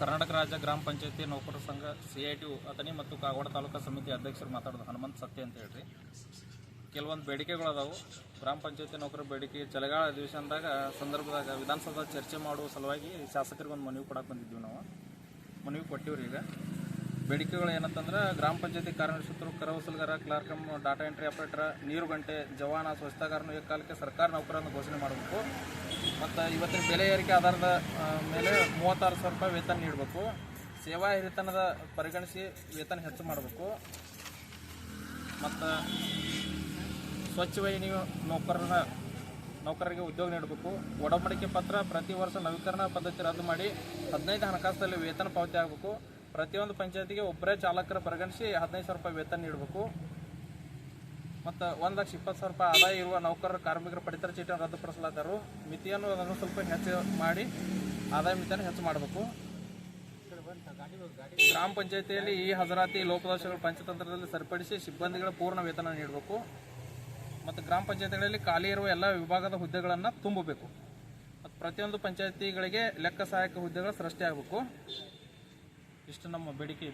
ಕರ್ನಾಟಕ ರಾಜ್ಯ ಗ್ರಾಮ ಪಂಚಾಯತಿ ನೌಕರರ ಸಂಘ ಸಿ ಐ ಟಿ ಅಥಣಿ ಮತ್ತು ಕಾಗವಾಡ ತಾಲೂಕಾ ಸಮಿತಿ ಅಧ್ಯಕ್ಷರು ಮಾತಾಡೋದು ಹನುಮಂತ ಸತ್ಯ ಅಂತ ಹೇಳ್ರಿ. ಕೆಲವೊಂದು ಬೇಡಿಕೆಗಳು ಅದಾವು. ಗ್ರಾಮ ಪಂಚಾಯತಿ ನೌಕರರ ಬೇಡಿಕೆ ಚಳಿಗಾಲ ಅಧಿವೇಶನದಾಗ ಸಂದರ್ಭದಾಗ ವಿಧಾನಸೌಧ ಚರ್ಚೆ ಮಾಡುವ ಸಲುವಾಗಿ ಶಾಸಕರಿಗೆ ಒಂದು ಮನವಿ ಕೊಡಕ್ಕೆ ಬಂದಿದ್ದೀವಿ ನಾವು. ಮನವಿ ಕೊಟ್ಟಿವ್ರಿ ಈಗ. ಬೇಡಿಕೆಗಳು ಏನಂತಂದ್ರೆ ಗ್ರಾಮ ಪಂಚಾಯತಿ ಕಾರ್ಯನಿರ್ವಹಿಸುತ್ತರು ಕರ ವಸೂಲುಗಾರ ಕ್ಲಾರ್ಕ್ ಡಾಟಾ ಎಂಟ್ರಿ ಆಪರೇಟರ್, ನೀರು ಗಂಟೆ, ಜವಾನ, ಸ್ವಚ್ಛತಾಗಾರನು ಏಕಕಾಲಕ್ಕೆ ಸರ್ಕಾರ ನೌಕರನ್ನು ಘೋಷಣೆ ಮಾಡಬೇಕು. ಮತ್ತು ಇವತ್ತಿನ ಬೆಲೆ ಏರಿಕೆ ಆಧಾರದ ಮೇಲೆ ಮೂವತ್ತಾರು ಸಾವಿರ ರೂಪಾಯಿ ವೇತನ ನೀಡಬೇಕು. ಸೇವಾ ಹಿರಿತನದ ಪರಿಗಣಿಸಿ ವೇತನ ಹೆಚ್ಚು ಮಾಡಬೇಕು. ಮತ್ತು ಸ್ವಚ್ಛ ವಾಹಿನಿ ನೌಕರರ ನೌಕರರಿಗೆ ಉದ್ಯೋಗ ನೀಡಬೇಕು. ಒಡಂಬಡಿಕೆ ಪತ್ರ ಪ್ರತಿ ವರ್ಷ ನವೀಕರಣ ಪದ್ಧತಿ ರದ್ದು ಮಾಡಿ ಹದಿನೈದು ಹಣಕಾಸಲ್ಲಿ ವೇತನ ಪಾವತಿ ಆಗಬೇಕು. ಪ್ರತಿಯೊಂದು ಪಂಚಾಯತಿಗೆ ಒಬ್ಬರೇ ಚಾಲಕರ ಪರಿಗಣಿಸಿ ಹದಿನೈದು ಸಾವಿರ ರೂಪಾಯಿ ವೇತನ ನೀಡಬೇಕು. ಮತ್ತು ಒಂದು ಲಕ್ಷ ಇಪ್ಪತ್ತು ಸಾವಿರ ರೂಪಾಯಿ ಆದಾಯ ಇರುವ ನೌಕರರ, ಕಾರ್ಮಿಕರ, ಪಡಿತರ ಚೀಟಿಯನ್ನು ರದ್ದುಪಡಿಸಲಾದರು ಮಿತಿಯನ್ನು ಅದನ್ನು ಸ್ವಲ್ಪ ಹೆಚ್ಚು ಮಾಡಿ ಆದಾಯ ಮಿತಿಯನ್ನು ಹೆಚ್ಚು ಮಾಡಬೇಕು. ಗ್ರಾಮ ಪಂಚಾಯತಿಯಲ್ಲಿ ಈ ಹಜರಾತಿ ಲೋಪದೋಷಗಳು ಪಂಚತಂತ್ರದಲ್ಲಿ ಸರಿಪಡಿಸಿ ಸಿಬ್ಬಂದಿಗಳ ಪೂರ್ಣ ವೇತನ ನೀಡಬೇಕು. ಮತ್ತು ಗ್ರಾಮ ಪಂಚಾಯತಿಗಳಲ್ಲಿ ಖಾಲಿ ಇರುವ ಎಲ್ಲ ವಿಭಾಗದ ಹುದ್ದೆಗಳನ್ನು ತುಂಬಬೇಕು. ಮತ್ತು ಪ್ರತಿಯೊಂದು ಪಂಚಾಯತಿಗಳಿಗೆ ಲೆಕ್ಕ ಸಹಾಯಕ ಹುದ್ದೆಗಳು ಸೃಷ್ಟಿಯಾಗಬೇಕು. కృష్ణమ్మ బడికి